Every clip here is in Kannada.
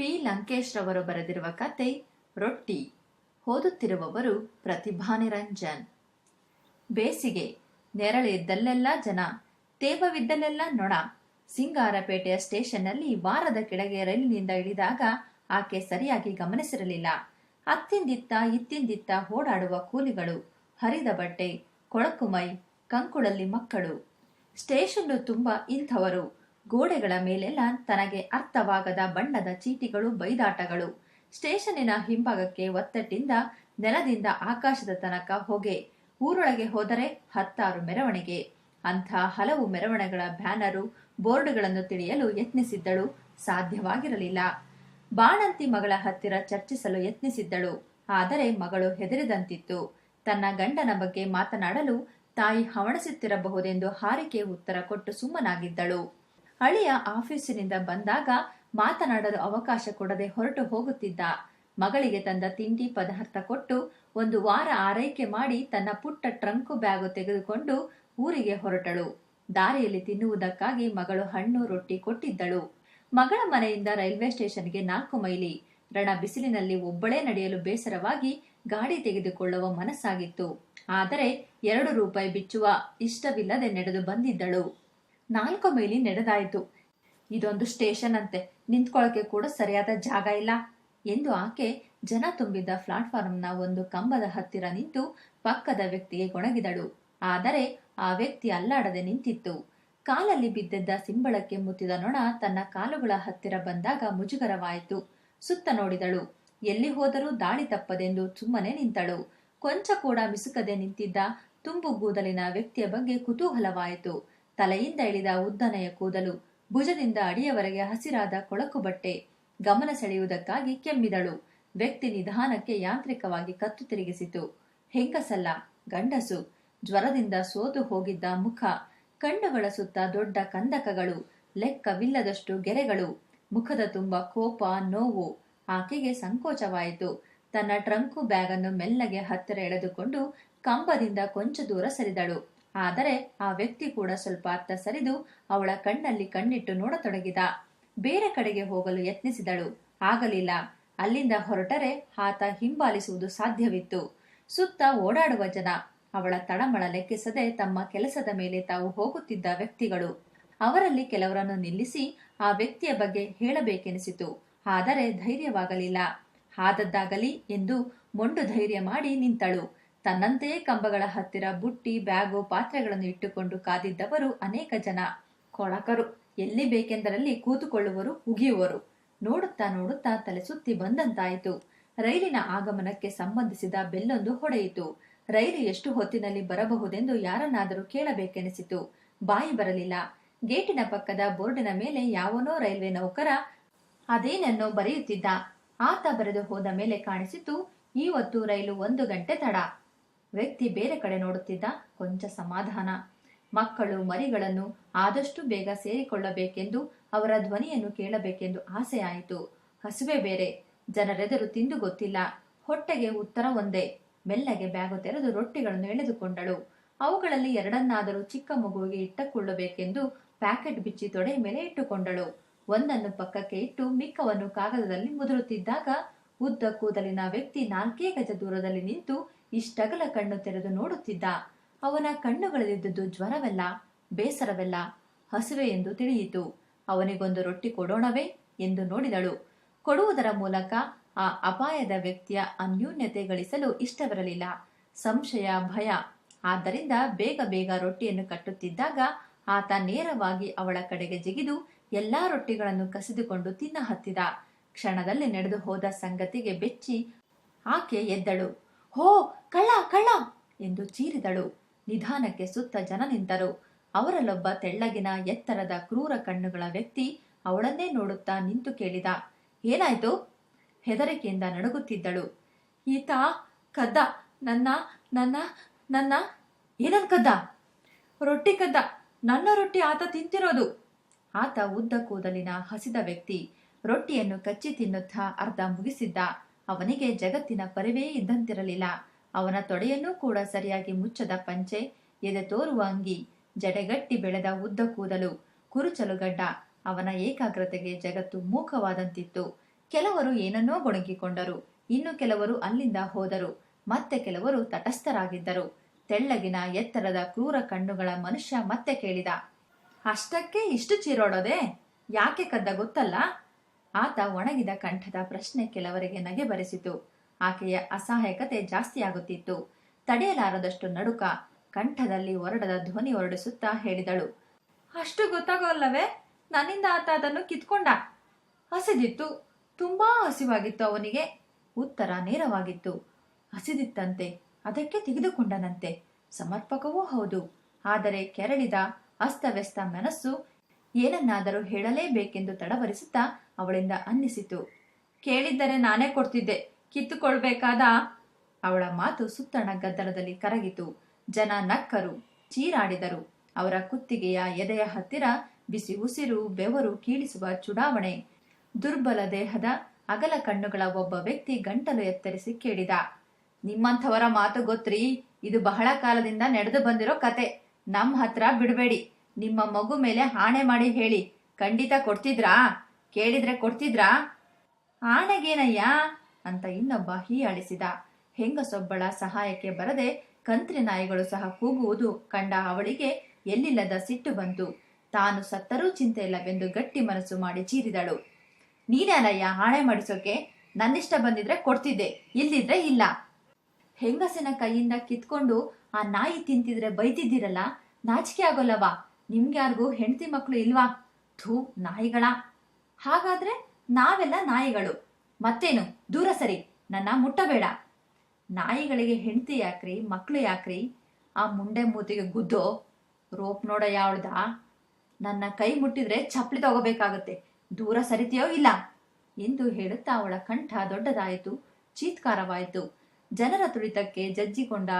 ಪಿ. ಲಂಕೇಶ್ ರವರು ಬರೆದಿರುವ ಕತೆ ರೊಟ್ಟಿ. ಓದುತ್ತಿರುವವರು ಪ್ರತಿಭಾ ನಿರಂಜನ್ ಬೇಸಿಗೆ. ನೆರಳಿದ್ದಲ್ಲೆಲ್ಲ ಜನ. ತೇವವಿದ್ದಲ್ಲೆಲ್ಲ ನೊಣ. ಸಿಂಗಾರಪೇಟೆಯ ಸ್ಟೇಷನ್ನಲ್ಲಿ ವಾರದ ಕೆಳಗೆ ರೈಲಿನಿಂದ ಇಳಿದಾಗ ಆಕೆ ಸರಿಯಾಗಿ ಗಮನಿಸಿರಲಿಲ್ಲ. ಅತ್ತಿಂದಿತ್ತ ಇತ್ತಿಂದಿತ್ತ ಓಡಾಡುವ ಕೂಲಿಗಳು, ಹರಿದ ಬಟ್ಟೆ, ಕೊಳಕು ಮೈ, ಕಂಕುಳಲ್ಲಿ ಮಕ್ಕಳು. ಸ್ಟೇಷನ್ನು ತುಂಬ ಇಂಥವರು. ಗೋಡೆಗಳ ಮೇಲೆಲ್ಲ ತನಗೆ ಅರ್ಥವಾಗದ ಬಣ್ಣದ ಚೀಟಿಗಳು ಬೈದಾಟಗಳು. ಸ್ಟೇಷನಿನ ಹಿಂಭಾಗಕ್ಕೆ ಒತ್ತಟ್ಟಿಂದ ನೆಲದಿಂದ ಆಕಾಶದ ತನಕ ಹೊಗೆ. ಊರೊಳಗೆ ಹೋದರೆ ಹತ್ತಾರು ಮೆರವಣಿಗೆ. ಅಂಥ ಹಲವು ಮೆರವಣಿಗೆಗಳ ಬ್ಯಾನರು ಬೋರ್ಡ್ಗಳನ್ನು ತಿಳಿಯಲು ಯತ್ನಿಸಿದ್ದಳು. ಸಾಧ್ಯವಾಗಿರಲಿಲ್ಲ. ಬಾಣಂತಿ ಮಗಳ ಹತ್ತಿರ ಚರ್ಚಿಸಲು ಯತ್ನಿಸಿದ್ದಳು. ಆದರೆ ಮಗಳು ಹೆದರಿದಂತಿತ್ತು. ತನ್ನ ಗಂಡನ ಬಗ್ಗೆ ಮಾತನಾಡಲು ತಾಯಿ ಹವಣಿಸುತ್ತಿರಬಹುದೆಂದು ಹಾರಿಕೆ ಉತ್ತರ ಕೊಟ್ಟು ಸುಮ್ಮನಾಗಿದ್ದಳು. ಅಳಿಯ ಆಫೀಸಿನಿಂದ ಬಂದಾಗ ಮಾತನಾಡಲು ಅವಕಾಶ ಕೊಡದೆ ಹೊರಟು ಹೋಗುತ್ತಿದ್ದ. ಮಗಳಿಗೆ ತಂದ ತಿಂಡಿ ಪದಾರ್ಥ ಕೊಟ್ಟು ಒಂದು ವಾರ ಆರೈಕೆ ಮಾಡಿ ತನ್ನ ಪುಟ್ಟ ಟ್ರಂಕು ಬ್ಯಾಗು ತೆಗೆದುಕೊಂಡು ಊರಿಗೆ ಹೊರಟಳು. ದಾರಿಯಲ್ಲಿ ತಿನ್ನುವುದಕ್ಕಾಗಿ ಮಗಳು ಹಣ್ಣು ರೊಟ್ಟಿ ಕೊಟ್ಟಿದ್ದಳು. ಮಗಳ ಮನೆಯಿಂದ ರೈಲ್ವೆ ಸ್ಟೇಷನ್ಗೆ ನಾಲ್ಕು ಮೈಲಿ. ರಣ ಬಿಸಿಲಿನಲ್ಲಿ ಒಬ್ಬಳೇ ನಡೆಯಲು ಬೇಸರವಾಗಿ ಗಾಡಿ ತೆಗೆದುಕೊಳ್ಳುವ ಮನಸ್ಸಾಗಿತ್ತು. ಆದರೆ ಎರಡು ರೂಪಾಯಿ ಬಿಚ್ಚುವ ಇಷ್ಟವಿಲ್ಲದೆ ನಡೆದು ಬಂದಿದ್ದಳು. ನಾಲ್ಕು ಮೈಲಿ ನಡೆದಾಯಿತು. ಇದೊಂದು ಸ್ಟೇಷನ್ ಅಂತೆ. ನಿಂತ್ಕೊಳ್ಳೋಕೆ ಕೂಡ ಸರಿಯಾದ ಜಾಗ ಇಲ್ಲ. ಎಂದು ಆಕೆ ಜನ ತುಂಬಿದ್ದ ಪ್ಲಾಟ್ಫಾರ್ಮ್ನ ಒಂದು ಕಂಬದ ಹತ್ತಿರ ನಿಂತು ಪಕ್ಕದ ವ್ಯಕ್ತಿಗೆ ಗೊಣಗಿದಳು. ಆದರೆ ಆ ವ್ಯಕ್ತಿ ಅಲ್ಲಾಡದೆ ನಿಂತಿತ್ತು. ಕಾಲಲ್ಲಿ ಬಿದ್ದಿದ್ದ ಸಿಂಬಳಕ್ಕೆ ಮುತ್ತಿದ ನೊಣ ತನ್ನ ಕಾಲುಗಳ ಹತ್ತಿರ ಬಂದಾಗ ಮುಜುಗರವಾಯಿತು. ಸುತ್ತ ನೋಡಿದಳು. ಎಲ್ಲಿ ಹೋದರೂ ದಾಳಿ ತಪ್ಪದೆಂದು ಸುಮ್ಮನೆ ನಿಂತಳು. ಕೊಂಚ ಕೂಡ ಮಿಸುಕದೆ ನಿಂತಿದ್ದ ತುಂಬು ಗೂದಲಿನ ವ್ಯಕ್ತಿಯ ಬಗ್ಗೆ ಕುತೂಹಲವಾಯಿತು. ತಲೆಯಿಂದ ಇಳಿದ ಉದ್ದನೆಯ ಕೂದಲು ಭುಜದಿಂದ ಅಡಿಯವರೆಗೆ ಹಸಿರಾದ ಕೊಳಕು ಬಟ್ಟೆ ಗಮನ ಸೆಳೆಯುವುದಕ್ಕಾಗಿ ಕೆಮ್ಮಿದಳು. ವ್ಯಕ್ತಿ ನಿಧಾನಕ್ಕೆ ಯಾಂತ್ರಿಕವಾಗಿ ಕತ್ತು ತಿರುಗಿಸಿತು. ಹೆಂಗಸಲ್ಲ, ಗಂಡಸು. ಜ್ವರದಿಂದ ಸೋತು ಹೋಗಿದ್ದ ಮುಖ, ಕಣ್ಣುಗಳ ಸುತ್ತ ದೊಡ್ಡ ಕಂದಕಗಳು, ಲೆಕ್ಕವಿಲ್ಲದಷ್ಟು ಗೆರೆಗಳು. ಮುಖದ ತುಂಬ ಕೋಪ, ನೋವು. ಆಕೆಗೆ ಸಂಕೋಚವಾಯಿತು. ತನ್ನ ಟ್ರಂಕು ಬ್ಯಾಗನ್ನು ಮೆಲ್ಲಗೆ ಹತ್ತಿರ ಎಳೆದುಕೊಂಡು ಕಂಬದಿಂದ ಕೊಂಚ ದೂರ ಸರಿದಳು. ಆದರೆ ಆ ವ್ಯಕ್ತಿ ಕೂಡ ಸ್ವಲ್ಪ ಅತ್ತ ಸರಿದು ಅವಳ ಕಣ್ಣಲ್ಲಿ ಕಣ್ಣಿಟ್ಟು ನೋಡತೊಡಗಿದ. ಬೇರೆ ಕಡೆಗೆ ಹೋಗಲು ಯತ್ನಿಸಿದಳು. ಆಗಲಿಲ್ಲ. ಅಲ್ಲಿಂದ ಹೊರಟರೆ ಆತ ಹಿಂಬಾಲಿಸುವುದು ಸಾಧ್ಯವಿತ್ತು. ಸುತ್ತ ಓಡಾಡುವ ಜನ. ಅವಳ ತಳಮಳ ಲೆಕ್ಕಿಸದೆ ತಮ್ಮ ಕೆಲಸದ ಮೇಲೆ ತಾವು ಹೋಗುತ್ತಿದ್ದ ವ್ಯಕ್ತಿಗಳು. ಅವರಲ್ಲಿ ಕೆಲವರನ್ನು ನಿಲ್ಲಿಸಿ ಆ ವ್ಯಕ್ತಿಯ ಬಗ್ಗೆ ಹೇಳಬೇಕೆನಿಸಿತು. ಆದರೆ ಧೈರ್ಯವಾಗಲಿಲ್ಲ. ಆದದ್ದಾಗಲಿ ಎಂದು ಮೊಂಡು ಧೈರ್ಯ ಮಾಡಿ ನಿಂತಳು. ತನ್ನಂತೆಯೇ ಕಂಬಗಳ ಹತ್ತಿರ ಬುಟ್ಟಿ, ಬ್ಯಾಗು, ಪಾತ್ರೆಗಳನ್ನು ಇಟ್ಟುಕೊಂಡು ಕಾದಿದ್ದವರು ಅನೇಕ ಜನ. ಕೊಳಕರು. ಎಲ್ಲಿ ಬೇಕೆಂದರಲ್ಲಿ ಕೂತುಕೊಳ್ಳುವರು, ಉಗಿಯುವರು. ನೋಡುತ್ತಾ ನೋಡುತ್ತಾ ತಲೆ ಸುತ್ತಿ ಬಂದಂತಾಯಿತು. ರೈಲಿನ ಆಗಮನಕ್ಕೆ ಸಂಬಂಧಿಸಿದ ಬೆಲ್ಲೊಂದು ಹೊಡೆಯಿತು. ರೈಲು ಎಷ್ಟು ಹೊತ್ತಿನಲ್ಲಿ ಬರಬಹುದೆಂದು ಯಾರನ್ನಾದರೂ ಕೇಳಬೇಕೆನಿಸಿತು. ಬಾಯಿ ಬರಲಿಲ್ಲ. ಗೇಟಿನ ಪಕ್ಕದ ಬೋರ್ಡಿನ ಮೇಲೆ ಯಾವನೋ ರೈಲ್ವೆ ನೌಕರ ಅದೇನನ್ನೋ ಬರೆಯುತ್ತಿದ್ದ. ಆತ ಬರೆದು ಹೋದ ಮೇಲೆ ಕಾಣಿಸಿತು ಇವತ್ತು ರೈಲು ಒಂದು ಗಂಟೆ ತಡ. ವ್ಯಕ್ತಿ ಬೇರೆ ಕಡೆ ನೋಡುತ್ತಿದ್ದ ಕೊಂಚ ಸಮಾಧಾನ. ಮಕ್ಕಳು ಮರಿಗಳನ್ನು ಆದಷ್ಟು ಬೇಗ ಸೇರಿಕೊಳ್ಳಬೇಕೆಂದು ಅವರ ಧ್ವನಿಯನ್ನು ಕೇಳಬೇಕೆಂದು ಆಸೆಯಾಯಿತು. ಹಸುವೆ ಬೇರೆ, ಜನರೆದುರು ತಿಂದು ಗೊತ್ತಿಲ್ಲ. ಹೊಟ್ಟೆಗೆ ಉತ್ತರ ಒಂದೇ, ಮೆಲ್ಲಗೆ ಬ್ಯಾಗು ತೆರೆದು ರೊಟ್ಟಿಗಳನ್ನು ಎಳೆದುಕೊಂಡಳು. ಅವುಗಳಲ್ಲಿ ಎರಡನ್ನಾದರೂ ಚಿಕ್ಕ ಮಗುವಿಗೆ ಇಟ್ಟುಕೊಳ್ಳಬೇಕೆಂದು ಪ್ಯಾಕೆಟ್ ಬಿಚ್ಚಿ ತೊಡೆ ಮೇಲೆ ಇಟ್ಟುಕೊಂಡಳು. ಒಂದನ್ನು ಪಕ್ಕಕ್ಕೆ ಇಟ್ಟು ಮಿಕ್ಕವನ್ನು ಕಾಗದದಲ್ಲಿ ಮುದುರುತ್ತಿದ್ದಾಗ ಉದ್ದ ಕೂದಲಿನ ವ್ಯಕ್ತಿ ನಾಲ್ಕೇ ಗಜ ದೂರದಲ್ಲಿ ನಿಂತು ಇಷ್ಟಗಲ ಕಣ್ಣು ತೆರೆದು ನೋಡುತ್ತಿದ್ದ. ಅವನ ಕಣ್ಣುಗಳಲ್ಲಿದ್ದುದು ಜ್ವರವೆಲ್ಲ, ಬೇಸರವೆಲ್ಲ, ಹಸುವೆ ಎಂದು ತಿಳಿಯಿತು. ಅವನಿಗೊಂದು ರೊಟ್ಟಿ ಕೊಡೋಣವೇ ಎಂದು ನೋಡಿದಳು. ಕೊಡುವುದರ ಮೂಲಕ ಆ ಅಪಾಯದ ವ್ಯಕ್ತಿಯ ಅನ್ಯೂನ್ಯತೆ ಗಳಿಸಲು ಇಷ್ಟವಿರಲಿಲ್ಲ. ಸಂಶಯ, ಭಯ. ಆದ್ದರಿಂದ ಬೇಗ ಬೇಗ ರೊಟ್ಟಿಯನ್ನು ಕಟ್ಟುತ್ತಿದ್ದಾಗ ಆತ ನೇರವಾಗಿ ಅವಳ ಕಡೆಗೆ ಜಿಗಿದು ಎಲ್ಲಾ ರೊಟ್ಟಿಗಳನ್ನು ಕಸಿದುಕೊಂಡು ತಿನ್ನ ಹತ್ತಿದ. ಕ್ಷಣದಲ್ಲಿ ನಡೆದು ಹೋದ ಸಂಗತಿಗೆ ಬೆಚ್ಚಿ ಆಕೆ ಎದ್ದಳು. ಹೋ ಕಳ್ಳ ಕಳ್ಳ ಎಂದು ಚೀರಿದಳು. ನಿಧಾನಕ್ಕೆ ಸುತ್ತ ಜನ ನಿಂತರು. ಅವರಲ್ಲೊಬ್ಬ ತೆಳ್ಳಗಿನ, ಎತ್ತರದ, ಕ್ರೂರ ಕಣ್ಣುಗಳ ವ್ಯಕ್ತಿ ಅವಳನ್ನೇ ನೋಡುತ್ತಾ ನಿಂತು ಕೇಳಿದ, ಏನಾಯ್ತು? ಹೆದರಿಕೆಯಿಂದ ನಡುಗುತ್ತಿದ್ದಳು. ಈತ, ಕದ್ದ, ನನ್ನ ನನ್ನ ನನ್ನ, ಏನನ್ ಕದ್ದ? ರೊಟ್ಟಿ ಕದ್ದ, ನನ್ನ ರೊಟ್ಟಿ ಆತ ತಿಂತಿರೋದು. ಆತ ಉದ್ದ ಕೂದಲಿನ ಹಸಿದ ವ್ಯಕ್ತಿ, ರೊಟ್ಟಿಯನ್ನು ಕಚ್ಚಿ ತಿನ್ನುತ್ತಾ ಅರ್ಧ ಮುಗಿಸಿದ್ದ. ಅವನಿಗೆ ಜಗತ್ತಿನ ಪರಿವೇ ಇದ್ದಂತಿರಲಿಲ್ಲ. ಅವನ ತೊಡೆಯನ್ನೂ ಕೂಡ ಸರಿಯಾಗಿ ಮುಚ್ಚದ ಪಂಚೆ ಎದೆ ತೋರುವ ಅಂಗಿ, ಜಡೆಗಟ್ಟಿ ಬೆಳೆದ ಉದ್ದ ಕೂದಲು, ಕುರುಚಲು ಗಡ್ಡ ಅವನ ಏಕಾಗ್ರತೆಗೆ ಜಗತ್ತು ಮೂಕವಾದಂತಿತ್ತು. ಕೆಲವರು ಏನನ್ನೋ ಗೊಣಗಿಕೊಂಡರು, ಇನ್ನು ಕೆಲವರು ಅಲ್ಲಿಂದ ಹೋದರು, ಮತ್ತೆ ಕೆಲವರು ತಟಸ್ಥರಾಗಿದ್ದರು. ತೆಳ್ಳಗಿನ ಎತ್ತರದ ಕ್ರೂರ ಕಣ್ಣುಗಳ ಮನುಷ್ಯ ಮತ್ತೆ ಕೇಳಿದ, ಅಷ್ಟಕ್ಕೆ ಇಷ್ಟು ಚೀರೋಡೋದೆ? ಯಾಕೆ ಕದ್ದ ಗೊತ್ತಲ್ಲ? ಆತ ಒಣಗಿದ ಕಂಠದ ಪ್ರಶ್ನೆ ಕೆಲವರಿಗೆ ನಗೆ ಬರೆಸಿತು ಆಕೆಯ ಅಸಹಾಯಕತೆ ಜಾಸ್ತಿಯಾಗುತ್ತಿತ್ತು ತಡೆಯಲಾರದಷ್ಟು ನಡುಕ ಕಂಠದಲ್ಲಿ ಹೊರಡದ ಧ್ವನಿ ಹೊರಡಿಸುತ್ತಾ ಹೇಳಿದಳು. ಅಷ್ಟು ಗೊತ್ತಾಗೋಲ್ಲವೇ? ನನ್ನಿಂದ ಆತ ಅದನ್ನು ಕಿತ್ಕೊಂಡ. ಹಸಿದಿತ್ತು. ತುಂಬಾ ಹಸಿವಾಗಿತ್ತು ಅವನಿಗೆ. ಉತ್ತರ ನೇರವಾಗಿತ್ತು. ಹಸಿದಿತ್ತಂತೆ. ಅದಕ್ಕೆ ತೆಗೆದುಕೊಂಡನಂತೆ. ಸಮರ್ಪಕವೂ ಹೌದು. ಆದರೆ ಕೆರಳಿದ ಅಸ್ತವ್ಯಸ್ತ ಮನಸ್ಸು ಏನನ್ನಾದರೂ ಹೇಳಲೇಬೇಕೆಂದು ತಡವರಿಸುತ್ತಾ ಅವಳಿಂದ ಅನ್ನಿಸಿತು. ಕೇಳಿದ್ದರೆ ನಾನೇ ಕೊಡ್ತಿದ್ದೆ. ಕಿತ್ತುಕೊಳ್ಬೇಕಾದ ಅವಳ ಮಾತು ಸುತ್ತಣ ಗದ್ದಲದಲ್ಲಿ ಕರಗಿತು. ಜನ ನಕ್ಕರು, ಚೀರಾಡಿದರು. ಅವರ ಕುತ್ತಿಗೆಯ ಎದೆಯ ಹತ್ತಿರ ಬಿಸಿ ಉಸಿರು, ಬೆವರು ಕೀಳಿಸುವ ಚುಡಾವಣೆ. ದುರ್ಬಲ ದೇಹದ ಅಗಲ ಕಣ್ಣುಗಳ ಒಬ್ಬ ವ್ಯಕ್ತಿ ಗಂಟಲು ಎತ್ತರಿಸಿ ಕೇಳಿದ, ನಿಮ್ಮಂಥವರ ಮಾತು ಗೊತ್ತ್ರಿ? ಇದು ಬಹಳ ಕಾಲದಿಂದ ನಡೆದು ಬಂದಿರೋ ಕತೆ. ನಮ್ಮ ಹತ್ರ ಬಿಡಬೇಡಿ. ನಿಮ್ಮ ಮಗು ಮೇಲೆ ಆಣೆ ಮಾಡಿ ಹೇಳಿ. ಖಂಡಿತ ಕೊಡ್ತಿದ್ರಾ? ಕೇಳಿದ್ರೆ ಕೊಡ್ತಿದ್ರಾ? ಆಣೆಗೇನಯ್ಯ? ಅಂತ ಇನ್ನೊಬ್ಬ ಹೀಯಾಳಿಸಿದ. ಹೆಂಗಸೊಬ್ಬಳ ಸಹಾಯಕ್ಕೆ ಬರದೆ ಕಂತ್ರಿ ನಾಯಿಗಳು ಸಹ ಕೂಗುವುದು ಕಂಡ ಅವಳಿಗೆ ಎಲ್ಲಿಲ್ಲದ ಸಿಟ್ಟು ಬಂತು. ತಾನು ಸತ್ತರೂ ಚಿಂತೆ ಇಲ್ಲವೆಂದು ಗಟ್ಟಿ ಮನಸ್ಸು ಮಾಡಿ ಚೀರಿದಳು. ನೀನೇನಯ್ಯ ಹಾಳೆ ಮಾಡಿಸೋಕೆ? ನನ್ನಿಷ್ಟ ಬಂದಿದ್ರೆ ಕೊಡ್ತಿದ್ದೆ ಇಲ್ಲಿದ್ರೆ ಇಲ್ಲ. ಹೆಂಗಸಿನ ಕೈಯಿಂದ ಕಿತ್ಕೊಂಡು ಆ ನಾಯಿ ತಿಂತಿದ್ರೆ ಬೈತಿದ್ದೀರಲ್ಲ? ನಾಚಿಕೆ ಆಗೋಲ್ಲವಾ? ನಿಮ್ಗ್ಯಾರಿಗೂ ಹೆಂಡತಿ ಮಕ್ಕಳು ಇಲ್ವಾ? ಥೂ, ನಾಯಿಗಳ. ಹಾಗಾದ್ರೆ ನಾವೆಲ್ಲ ನಾಯಿಗಳು. ಮತ್ತೇನು? ದೂರ ಸರಿ. ನನ್ನ ಮುಟ್ಟಬೇಡ. ನಾಯಿಗಳಿಗೆ ಹೆಂಡತಿ ಯಾಕ್ರಿ? ಮಕ್ಕಳು ಯಾಕ್ರಿ? ಆ ಮುಂಡೆ ಮೂತಿಗೆ ಗುದ್ದೋ? ರೋಪ್ ನೋಡ ಯಾವ್ದ? ನನ್ನ ಕೈ ಮುಟ್ಟಿದ್ರೆ ಚಪ್ಪಲಿ ತಗೋಬೇಕಾಗತ್ತೆ. ದೂರ ಸರಿತೀಯೋ ಇಲ್ಲ? ಎಂದು ಹೇಳುತ್ತಾ ಅವಳ ಕಂಠ ದೊಡ್ಡದಾಯಿತು. ಚೀತ್ಕಾರವಾಯಿತು. ಜನರ ತುಳಿತಕ್ಕೆ ಜಜ್ಜಿಕೊಂಡ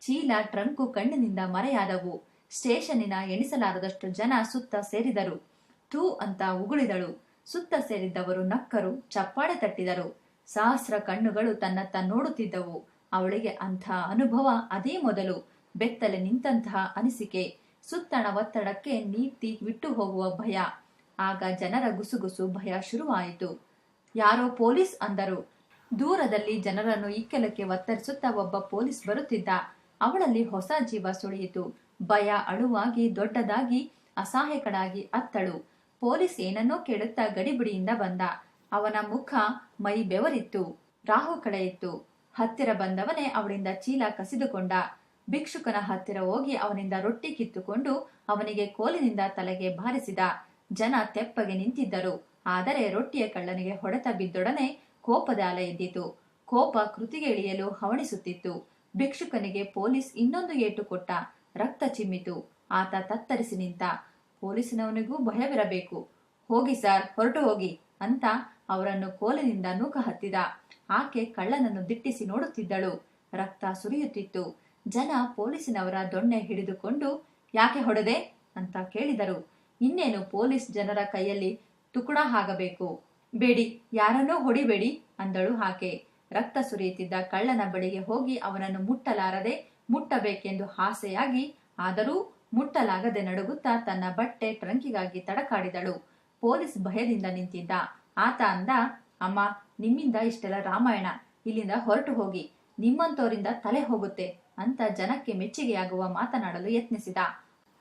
ಚೀಲ ಟ್ರಂಕು ಕಣ್ಣಿನಿಂದ ಮರೆಯಾದವು. ಸ್ಟೇಷನ್ನಿನ ಎಣಿಸಲಾರದಷ್ಟು ಜನ ಸುತ್ತ ಸೇರಿದರು. ತೂ ಅಂತ ಉಗುಳಿದಳು. ಸುತ್ತ ಸೇರಿದ್ದವರು ನಕ್ಕರು, ಚಪ್ಪಾಳೆ ತಟ್ಟಿದರು. ಸಹಸ್ರ ಕಣ್ಣುಗಳು ತನ್ನತ್ತ ನೋಡುತ್ತಿದ್ದವು. ಅವಳಿಗೆ ಅಂಥ ಅನುಭವ ಅದೇ ಮೊದಲು. ಬೆತ್ತಲೆ ನಿಂತಹ ಅನಿಸಿಕೆ. ಸುತ್ತಣ ಒತ್ತಡಕ್ಕೆ ನೀತಿ ಬಿಟ್ಟು ಹೋಗುವ ಭಯ. ಆಗ ಜನರ ಗುಸುಗುಸು ಭಯ ಶುರುವಾಯಿತು. ಯಾರೋ ಪೊಲೀಸ್ ಅಂದರು. ದೂರದಲ್ಲಿ ಜನರನ್ನು ಇಕ್ಕೆಲಕ್ಕೆ ಒತ್ತರಿಸುತ್ತಾ ಒಬ್ಬ ಪೊಲೀಸ್ ಬರುತ್ತಿದ್ದ. ಅವಳಲ್ಲಿ ಹೊಸ ಜೀವ ಸುಳಿಯಿತು. ಭಯ ಅಳುವಾಗಿ ದೊಡ್ಡದಾಗಿ, ಅಸಹಾಯಕಳಾಗಿ ಅತ್ತಳು. ಪೊಲೀಸ್ ಏನನ್ನೋ ಕೇಳುತ್ತಾ ಗಡಿಬಿಡಿಯಿಂದ ಬಂದ. ಅವನ ಮುಖ ಮೈ ಬೆವರಿತ್ತು, ರಾಹು ಕಳೆಯಿತ್ತು. ಹತ್ತಿರ ಬಂದವನೇ ಅವಳಿಂದ ಚೀಲ ಕಸಿದುಕೊಂಡ. ಭಿಕ್ಷುಕನ ಹತ್ತಿರ ಹೋಗಿ ಅವನಿಂದ ರೊಟ್ಟಿ ಕಿತ್ತುಕೊಂಡು ಅವನಿಗೆ ಕೋಲಿನಿಂದ ತಲೆಗೆ ಬಾರಿಸಿದ. ಜನ ತೆಪ್ಪಗೆ ನಿಂತಿದ್ದರು. ಆದರೆ ರೊಟ್ಟಿಯ ಕಳ್ಳನಿಗೆ ಹೊಡೆತ ಬಿದ್ದೊಡನೆ ಕೋಪದ ಅಲೆ ಎದ್ದಿತು. ಕೋಪ ಕೃತಿಗೆ ಇಳಿಯಲು ಹವಣಿಸುತ್ತಿತ್ತು. ಭಿಕ್ಷುಕನಿಗೆ ಪೊಲೀಸ್ ಇನ್ನೊಂದು ಏಟು ಕೊಟ್ಟ. ರಕ್ತ ಚಿಮ್ಮಿತು. ಆತ ತತ್ತರಿಸಿ ನಿಂತ. ಪೊಲೀಸಿನವನಿಗೂ ಭಯವಿರಬೇಕು. ಹೋಗಿ ಸರ್, ಹೊರಟು ಹೋಗಿ ಅಂತ ಅವರನ್ನು ಕೋಲಿನಿಂದ ನೂಕ ಹತ್ತಿದ. ಆಕೆ ಕಳ್ಳನನ್ನು ದಿಟ್ಟಿಸಿ ನೋಡುತ್ತಿದ್ದಳು. ರಕ್ತ ಸುರಿಯುತ್ತಿತ್ತು. ಜನ ಪೊಲೀಸಿನವರ ದೊಣ್ಣೆ ಹಿಡಿದುಕೊಂಡು, ಯಾಕೆ ಹೊಡೆದೆ? ಅಂತ ಕೇಳಿದರು. ಇನ್ನೇನು, ಪೊಲೀಸ್ ಜನರ ಕೈಯಲ್ಲಿ ತುಕುಡ ಆಗಬೇಕು ಬೇಡಿ, ಯಾರನ್ನೂ ಹೊಡಿಬೇಡಿ, ಅಂದಳು ಆಕೆ. ರಕ್ತ ಸುರಿಯುತ್ತಿದ್ದ ಕಳ್ಳನ ಬಳಿಗೆ ಹೋಗಿ ಅವನನ್ನು ಮುಟ್ಟಲಾರದೆ ಮುಟ್ಟಬೇಕೆಂದು ಆಸೆಯಾಗಿ, ಆದರೂ ಮುಟ್ಟಲಾಗದೆ ನಡುಗುತ್ತಾ ತನ್ನ ಬಟ್ಟೆ ಟ್ರಂಕಿಗಾಗಿ ತಡಕಾಡಿದಳು. ಪೊಲೀಸ್ ಭಯದಿಂದ ನಿಂತಿದ್ದ. ಆತ ಅಂದ, ಅಮ್ಮ, ನಿಮ್ಮಿಂದ ಇಷ್ಟೆಲ್ಲ ರಾಮಾಯಣ. ಇಲ್ಲಿಂದ ಹೊರಟು ಹೋಗಿ. ನಿಮ್ಮಂತೋರಿಂದ ತಲೆ ಹೋಗುತ್ತೆ ಅಂತ ಜನಕ್ಕೆ ಮೆಚ್ಚುಗೆಯಾಗುವ ಮಾತನಾಡಲು ಯತ್ನಿಸಿದ.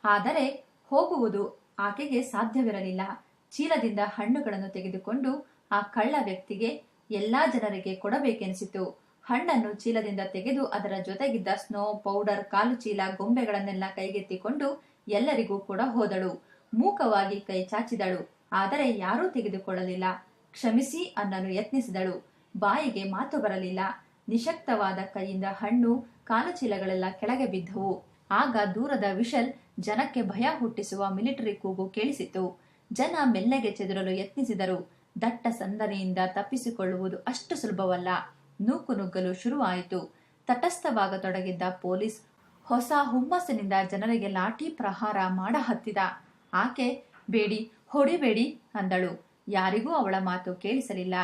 ಆದರೆ ಹೋಗುವುದು ಆಕೆಗೆ ಸಾಧ್ಯವಿರಲಿಲ್ಲ. ಚೀಲದಿಂದ ಹಣ್ಣುಗಳನ್ನು ತೆಗೆದುಕೊಂಡು ಆ ಕಳ್ಳ ವ್ಯಕ್ತಿಗೆ ಎಲ್ಲಾ ಜನರಿಗೆ ಕೊಡಬೇಕೆನಿಸಿತು. ಹಣ್ಣನ್ನು ಚೀಲದಿಂದ ತೆಗೆದು ಅದರ ಜೊತೆಗಿದ್ದ ಸ್ನೋ ಪೌಡರ್ ಕಾಲು ಚೀಲ, ಗೊಂಬೆಗಳನ್ನೆಲ್ಲ ಕೈಗೆತ್ತಿಕೊಂಡು ಎಲ್ಲರಿಗೂ ಕೂಡ ಹೋದಳು. ಮೂಕವಾಗಿ ಕೈ ಚಾಚಿದಳು. ಆದರೆ ಯಾರೂ ತೆಗೆದುಕೊಳ್ಳಲಿಲ್ಲ. ಕ್ಷಮಿಸಿ ಅನ್ನಲು ಯತ್ನಿಸಿದಳು. ಬಾಯಿಗೆ ಮಾತು ಬರಲಿಲ್ಲ. ನಿಶಕ್ತವಾದ ಕೈಯಿಂದ ಹಣ್ಣು, ಕಾಲು ಚೀಲಗಳೆಲ್ಲ ಕೆಳಗೆ ಬಿದ್ದವು. ಆಗ ದೂರದ ವಿಶಲ್ ಜನಕ್ಕೆ ಭಯ ಹುಟ್ಟಿಸುವ ಮಿಲಿಟರಿ ಕೂಗು ಕೇಳಿಸಿತು. ಜನ ಮೆಲ್ಲಗೆ ಚೆದುರಲು ಯತ್ನಿಸಿದರು. ದಟ್ಟ ಸಂದನೆಯಿಂದ ತಪ್ಪಿಸಿಕೊಳ್ಳುವುದು ಅಷ್ಟು ಸುಲಭವಲ್ಲ. ನೂಕು ನುಗ್ಗಲು ಶುರುವಾಯಿತು. ತಟಸ್ಥವಾಗತೊಡಗಿದ್ದ ಪೊಲೀಸ್ ಹೊಸ ಹುಮ್ಮಸ್ಸಿನಿಂದ ಜನರಿಗೆ ಲಾಠಿ ಪ್ರಹಾರ ಮಾಡ ಹತ್ತಿದ ಆಕೆ, ಬೇಡಿ, ಹೊಡಿಬೇಡಿ ಅಂದಳು. ಯಾರಿಗೂ ಅವಳ ಮಾತು ಕೇಳಿಸಲಿಲ್ಲ.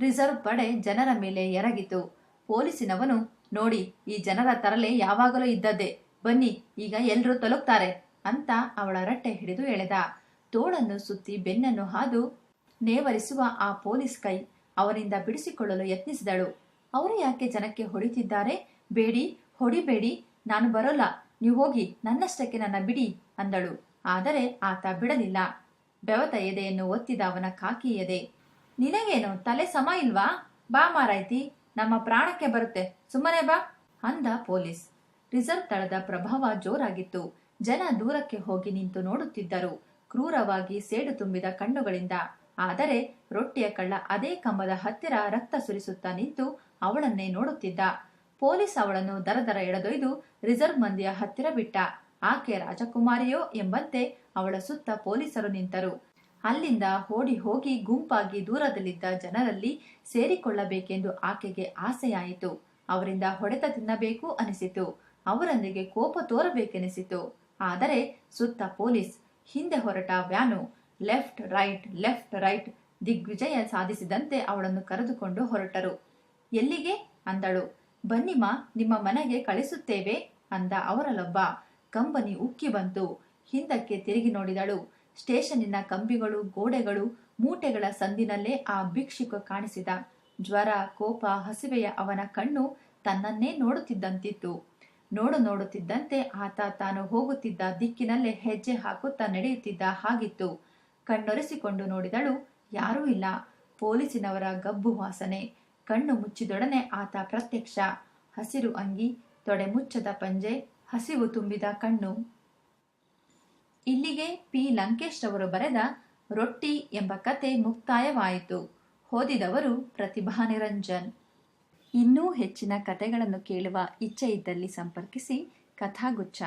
ರಿಸರ್ವ್ ಪಡೆ ಜನರ ಮೇಲೆ ಎರಗಿತು. ಪೊಲೀಸಿನವನು, ನೋಡಿ, ಈ ಜನರ ತರಲೆ ಯಾವಾಗಲೂ ಇದ್ದದ್ದೇ. ಬನ್ನಿ, ಈಗ ಎಲ್ಲರೂ ತಲುಪ್ತಾರೆ ಅಂತ ಅವಳ ರಟ್ಟೆ ಹಿಡಿದು ಎಳೆದ. ತೋಳನ್ನು ಸುತ್ತಿ ಬೆನ್ನನ್ನು ಹಾದು ನೇವರಿಸುವ ಆ ಪೊಲೀಸ್ ಕೈ ಅವನಿಂದ ಬಿಡಿಸಿಕೊಳ್ಳಲು ಯತ್ನಿಸಿದಳು. ಅವರು ಯಾಕೆ ಜನಕ್ಕೆ ಹೊಡಿತಿದ್ದಾರೆ? ಬೇಡಿ, ಹೊಡಿಬೇಡಿ, ನಾನು ಬರೋಲ್ಲ. ನೀವು ಹೋಗಿ ನನ್ನಷ್ಟಕ್ಕೆ ನನ್ನ ಬಿಡಿ ಅಂದಳು. ಆದರೆ ಆತ ಬಿಡಲಿಲ್ಲ. ಬೆವತ ಎದೆಯನ್ನು ಒತ್ತಿದ ಅವನ ಕಾಕಿ ಎದೆ. ನಿನಗೇನು, ತಲೆ ಸಮ ಇಲ್ವಾ? ಬಾ ಮಾರಾಯ್ತಿ, ನಮ್ಮ ಪ್ರಾಣಕ್ಕೆ ಬರುತ್ತೆ. ಸುಮ್ಮನೆ ಬಾ ಅಂದ ಪೊಲೀಸ್. ರಿಸರ್ವ್ ತಳದ ಪ್ರಭಾವ ಜೋರಾಗಿತ್ತು. ಜನ ದೂರಕ್ಕೆ ಹೋಗಿ ನಿಂತು ನೋಡುತ್ತಿದ್ದರು. ಕ್ರೂರವಾಗಿ ಸೇಡು ತುಂಬಿದ ಕಣ್ಣುಗಳಿಂದ. ಆದರೆ ರೊಟ್ಟಿಯ ಕಳ್ಳ ಅದೇ ಕಂಬದ ಹತ್ತಿರ ರಕ್ತ ಸುರಿಸುತ್ತಾ ನಿಂತು ಅವಳನ್ನೇ ನೋಡುತ್ತಿದ್ದ. ಪೊಲೀಸ್ ಅವಳನ್ನು ದರದರ ಎಳೆದೊಯ್ದು ರಿಸರ್ವ್ ಮಂದಿಯ ಹತ್ತಿರ ಬಿಟ್ಟ. ಆಕೆ ರಾಜಕುಮಾರಿಯೋ ಎಂಬಂತೆ ಅವಳ ಸುತ್ತ ಪೊಲೀಸರು ನಿಂತರು. ಅಲ್ಲಿಂದ ಓಡಿ ಹೋಗಿ ಗುಂಪಾಗಿ ದೂರದಲ್ಲಿದ್ದ ಜನರಲ್ಲಿ ಸೇರಿಕೊಳ್ಳಬೇಕೆಂದು ಆಕೆಗೆ ಆಸೆಯಾಯಿತು. ಅವರಿಂದ ಹೊಡೆತ ತಿನ್ನಬೇಕು ಅನಿಸಿತು. ಅವರೊಂದಿಗೆ ಕೋಪ ತೋರಬೇಕೆನಿಸಿತು. ಆದರೆ ಸುತ್ತ ಪೊಲೀಸ್, ಹಿಂದೆ ಹೊರಟ van left right left right ದಿಗ್ವಿಜಯ ಸಾಧಿಸಿದಂತೆ ಅವಳನ್ನು ಕರೆದುಕೊಂಡು ಹೊರಟರು. ಎಲ್ಲಿಗೆ? ಅಂದಳು. ಬನ್ನಿಮ್ಮ ನಿಮ್ಮ ಮನೆಗೆ ಕಳಿಸುತ್ತೇವೆ ಅಂದ ಅವರಲ್ಲೊಬ್ಬ. ಕಂಬನಿ ಉಕ್ಕಿ ಬಂತು. ಹಿಂದಕ್ಕೆ ತಿರುಗಿ ನೋಡಿದಳು. ಸ್ಟೇಷನ್ನಿನ ಕಂಬಿಗಳು, ಗೋಡೆಗಳು, ಮೂಟೆಗಳ ಸಂದಿನಲ್ಲೇ ಆ ಭಿಕ್ಷುಕ ಕಾಣಿಸಿದ. ಜ್ವರ, ಕೋಪ, ಹಸಿವೆಯ ಅವನ ಕಣ್ಣು ತನ್ನನ್ನೇ ನೋಡುತ್ತಿದ್ದಂತಿತ್ತು. ನೋಡು ನೋಡುತ್ತಿದ್ದಂತೆ ಆತ ತಾನು ಹೋಗುತ್ತಿದ್ದ ದಿಕ್ಕಿನಲ್ಲೇ ಹೆಜ್ಜೆ ಹಾಕುತ್ತಾ ನಡೆಯುತ್ತಿದ್ದ ಹಾಗಿತ್ತು. ಕಣ್ಣೊರೆಸಿಕೊಂಡು ನೋಡಿದಳು, ಯಾರೂ ಇಲ್ಲ. ಪೊಲೀಸಿನವರ ಗಬ್ಬು ವಾಸನೆ. ಕಣ್ಣು ಮುಚ್ಚಿದೊಡನೆ ಆತ ಪ್ರತ್ಯಕ್ಷ. ಹಸಿರು ಅಂಗಿ, ತೊಡೆ ಮುಚ್ಚದ ಪಂಜೆ, ಹಸಿವು ತುಂಬಿದ ಕಣ್ಣು. ಇಲ್ಲಿಗೆ ಪಿ. ಲಂಕೇಶ್ ರವರು ಬರೆದ ರೊಟ್ಟಿ ಎಂಬ ಕತೆ ಮುಕ್ತಾಯವಾಯಿತು. ಓದಿದವರು ಪ್ರತಿಭಾ ನಿರಂಜನ್. ಇನ್ನೂ ಹೆಚ್ಚಿನ ಕತೆಗಳನ್ನು ಕೇಳುವ ಇಚ್ಛೆ ಇದ್ದಲ್ಲಿ ಸಂಪರ್ಕಿಸಿ ಕಥಾಗುಚ್ಛ.